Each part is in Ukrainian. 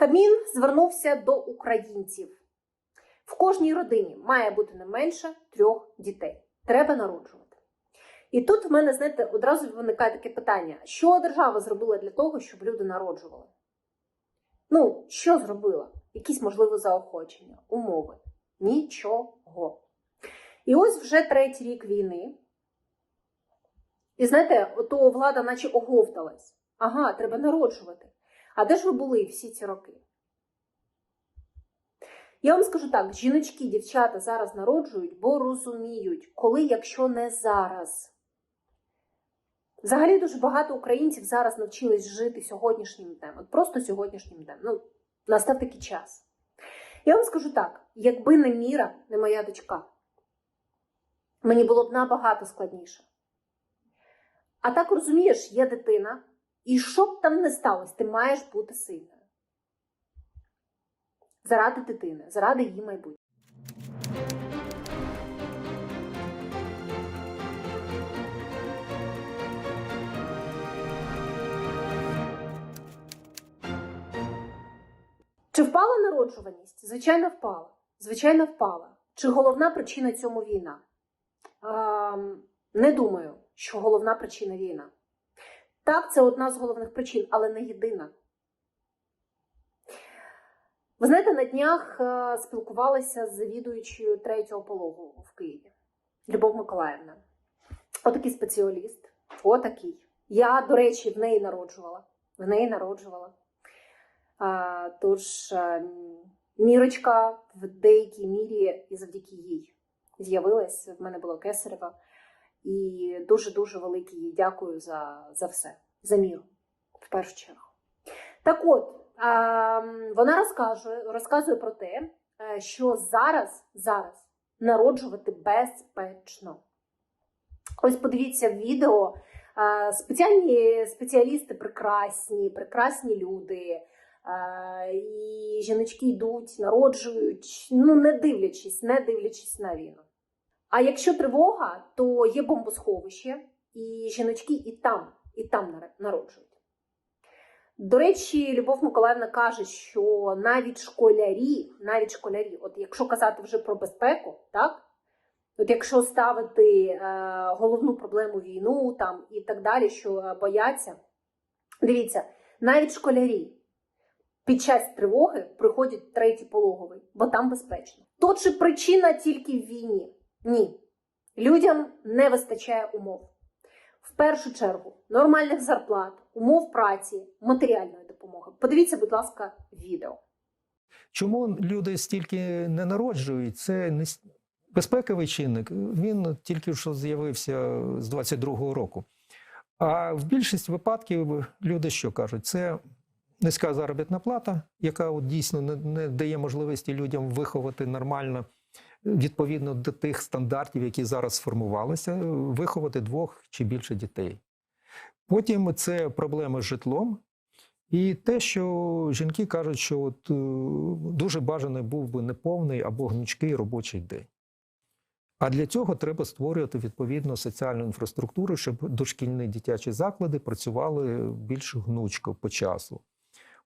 Кабмін звернувся до українців. В кожній родині має бути не менше трьох дітей. Треба народжувати. І тут в мене, знаєте, одразу виникає таке питання: що держава зробила для того, щоб люди народжували? Ну, що зробила? Якісь можливо заохочення, умови? Нічого. І ось вже третій рік війни. І знаєте, ото влада наче оговталась. Ага, треба народжувати. А де ж ви були всі ці роки? Я вам скажу так: жіночки, дівчата зараз народжують, бо розуміють, коли, якщо не зараз. Взагалі дуже багато українців зараз навчились жити сьогоднішнім днем. От просто сьогоднішнім днем. Ну, настав такий час. Я вам скажу так: якби не Міра, не моя дочка, мені було б набагато складніше. А так розумієш, є дитина, і що б там не сталося, ти маєш бути сильною. Заради дитини, заради її майбутнього. Чи впала народжуваність? Звичайно, впала. Звичайно, впала. Чи головна причина цьому війна? Ем, не думаю, що головна причина війна. Так, це одна з головних причин, але не єдина. Ви знаєте, на днях е, спілкувалася з завідуючою третього пологу в Києві Любов Миколаївна. Отакий спеціаліст. Отакий. Я, до речі, в неї народжувала. В неї народжувала. А, тож е, мірочка в деякій мірі і завдяки їй з'явилась. В мене було кесарева. І дуже-дуже велике їй дякую за, за все, за міру, в першу чергу. Так от, а, вона розказує, розказує про те, е, що зараз, зараз народжувати безпечно. Ось подивіться відео. е, Спеціальні спеціалісти прекрасні, прекрасні люди. е, І жіночки йдуть, народжують, ну не дивлячись, не дивлячись на війну. А якщо тривога, то є бомбосховище, і жіночки і там, і там народжують. До речі, Любов Миколаївна каже, що навіть школярі, навіть школярі, от якщо казати вже про безпеку, так? От якщо ставити е, головну проблему війну там і так далі, що е, бояться, дивіться, навіть школярі під час тривоги приходять третій пологовий, бо там безпечно. То чи причина тільки в війні? Ні. Людям не вистачає умов. В першу чергу нормальних зарплат, умов праці, матеріальної допомоги. Подивіться, будь ласка, відео. Чому люди стільки не народжують? Це не безпековий чинник. Він тільки що з'явився з 22-го року. А в більшості випадків люди що кажуть? Це низька заробітна плата, яка от дійсно не, не дає можливості людям виховати нормально, відповідно до тих стандартів, які зараз сформувалися, виховати двох чи більше дітей. Потім це проблеми з житлом. І те, що жінки кажуть, що от, е, дуже бажаний був би неповний або гнучкий робочий день. А для цього треба створювати відповідно соціальну інфраструктуру, щоб дошкільні дитячі заклади працювали більш гнучко по часу.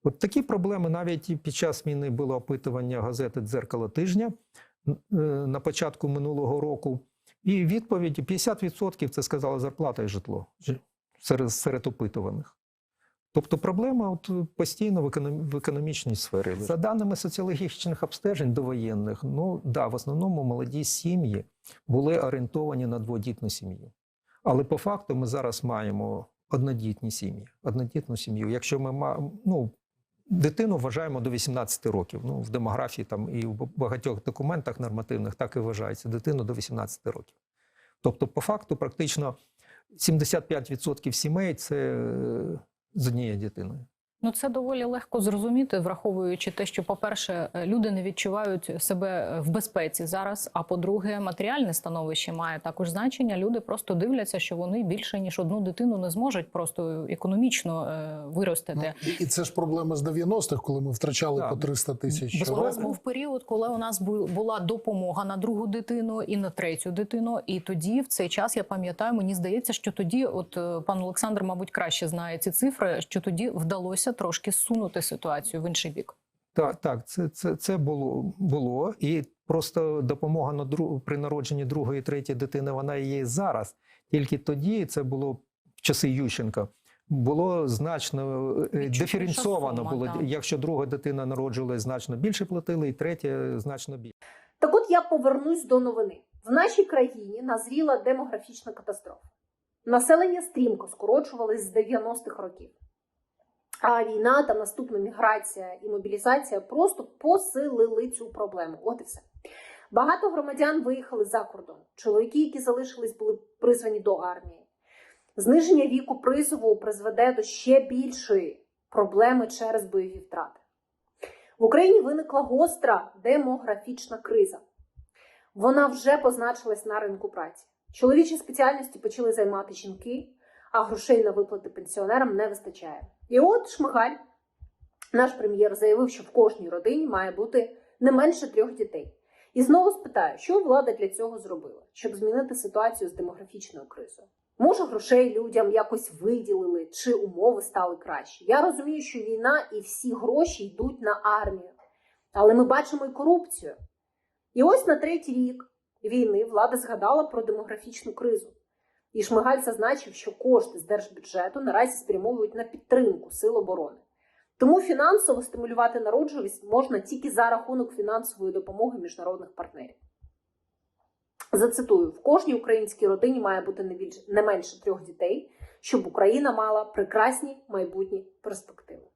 От такі проблеми навіть під час війни було опитування газети Дзеркало тижня на початку минулого року. І відповіді 50% це сказали зарплата і житло серед, серед опитуваних. Тобто проблема от постійно в, економ, в економічній сфері. За даними соціологічних обстежень довоєнних, ну да, в основному молоді сім'ї були орієнтовані на дводітну сім'ю. Але по факту ми зараз маємо однодітні сім'ї, однодітну сім'ю. Якщо ми маємо, ну, дитину вважаємо до 18 років. Ну, в демографії там і в багатьох документах нормативних так і вважається дитину до 18 років. Тобто, по факту, практично 75% сімей це е, з однією дитиною. Ну це доволі легко зрозуміти, враховуючи те, що, по-перше, е, люди не відчувають себе в безпеці зараз. А по-друге, матеріальне становище має також значення. Люди просто дивляться, що вони більше ніж одну дитину не зможуть просто економічно е, виростити. Ну, і- це ж проблема з 90-х, коли ми втрачали Так. по 300 тисяч Без У нас був період, коли у нас була допомога на другу дитину і на третю дитину. І тоді, в цей час, я пам'ятаю, мені здається, що тоді, от е, пан Олександр, мабуть, краще знає ці цифри, що тоді вдалося трошки зсунути ситуацію в інший бік. Так, так, це, це, це було, було. І просто допомога на друг, при народженні другої, третьої дитини, вона є зараз. Тільки тоді це було в часи Ющенка. Було значно е, сума, Було, так. якщо друга дитина народжувалась, значно більше платили, і третя значно більше. Так от я повернусь до новини. В нашій країні назріла демографічна катастрофа. Населення стрімко скорочувалось з 90-х років. А війна та наступна міграція і мобілізація просто посилили цю проблему. От і все. Багато громадян виїхали за кордон. Чоловіки, які залишились, були призвані до армії. Зниження віку призову призведе до ще більшої проблеми через бойові втрати. В Україні виникла гостра демографічна криза. Вона вже позначилась на ринку праці. Чоловічі спеціальності почали займати жінки, а грошей на виплати пенсіонерам не вистачає. І от Шмигаль, наш прем'єр, заявив, що в кожній родині має бути не менше трьох дітей. І знову спитаю, що влада для цього зробила, щоб змінити ситуацію з демографічною кризою. Може, грошей людям якось виділили, чи умови стали кращі. Я розумію, що війна і всі гроші йдуть на армію, але ми бачимо і корупцію. І ось на третій рік війни влада згадала про демографічну кризу. І Шмигаль зазначив, що кошти з держбюджету наразі спрямовують на підтримку сил оборони. Тому фінансово стимулювати народжуваність можна тільки за рахунок фінансової допомоги міжнародних партнерів. Зацитую: в кожній українській родині має бути не менше трьох дітей, щоб Україна мала прекрасні майбутні перспективи.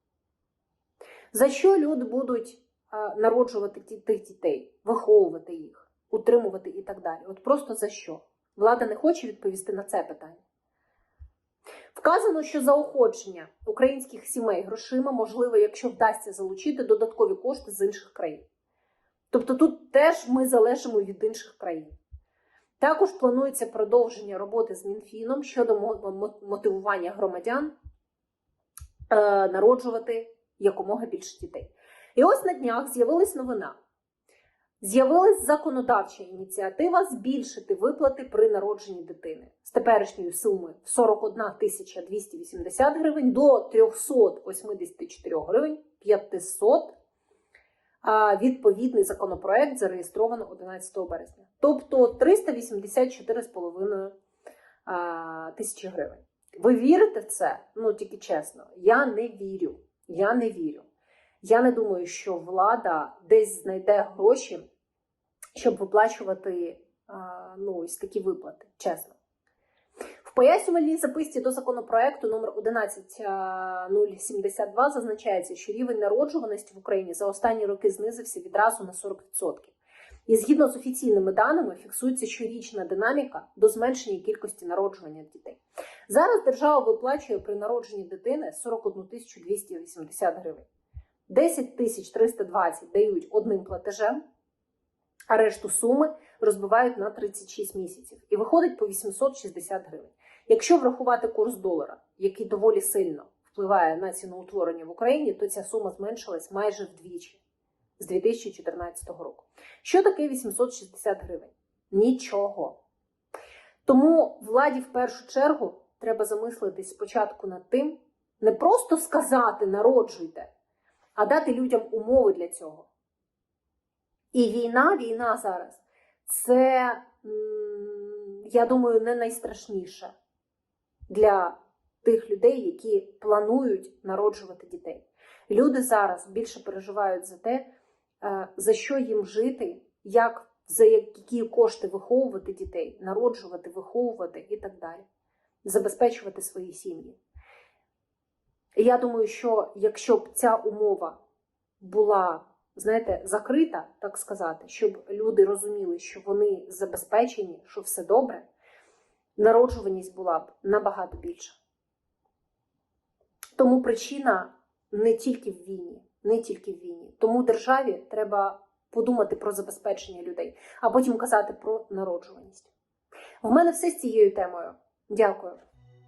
За що люди будуть народжувати тих дітей, виховувати їх, утримувати і так далі? От просто за що? Влада не хоче відповісти на це питання. Вказано, що заохочення українських сімей грошима можливо, якщо вдасться залучити додаткові кошти з інших країн. Тобто тут теж ми залежимо від інших країн. Також планується продовження роботи з Мінфіном щодо мо- мо- мотивування громадян е, народжувати якомога більше дітей. І ось на днях з'явилась новина. З'явилась законодавча ініціатива збільшити виплати при народженні дитини з теперішньої суми 41 тисяча 280 гривень до 384 гривень 500 а відповідний законопроект зареєстровано 11 березня. Тобто 384,5 а, тисячі гривень. Ви вірите в це? Ну тільки чесно, я не вірю. Я не вірю. Я не думаю, що влада десь знайде гроші, щоб виплачувати ну, ось такі виплати, чесно. В пояснювальній записці до законопроекту номер 11072 зазначається, що рівень народжуваності в Україні за останні роки знизився відразу на 40%. І згідно з офіційними даними, фіксується щорічна динаміка до зменшення кількості народжування дітей. Зараз держава виплачує при народженні дитини 41 280 гривень. 10 тисяч 320 дають одним платежем, а решту суми розбивають на 36 місяців. І виходить по 860 гривень. Якщо врахувати курс долара, який доволі сильно впливає на ціноутворення в Україні, то ця сума зменшилась майже вдвічі з 2014 року. Що таке 860 гривень? Нічого. Тому владі в першу чергу треба замислитись спочатку над тим, не просто сказати народжуйте, а дати людям умови для цього. І війна, війна зараз це, я думаю, не найстрашніше для тих людей, які планують народжувати дітей. Люди зараз більше переживають за те, е, за що їм жити, як за які кошти виховувати дітей, народжувати, виховувати і так далі, забезпечувати свої сім'ї. Я думаю, що якщо б ця умова була, знаєте, закрита, так сказати, щоб люди розуміли, що вони забезпечені, що все добре, народжуваність була б набагато більша. Тому причина не тільки в війні, не тільки в війні. Тому державі треба подумати про забезпечення людей, а потім казати про народжуваність. В мене все з цією темою. Дякую.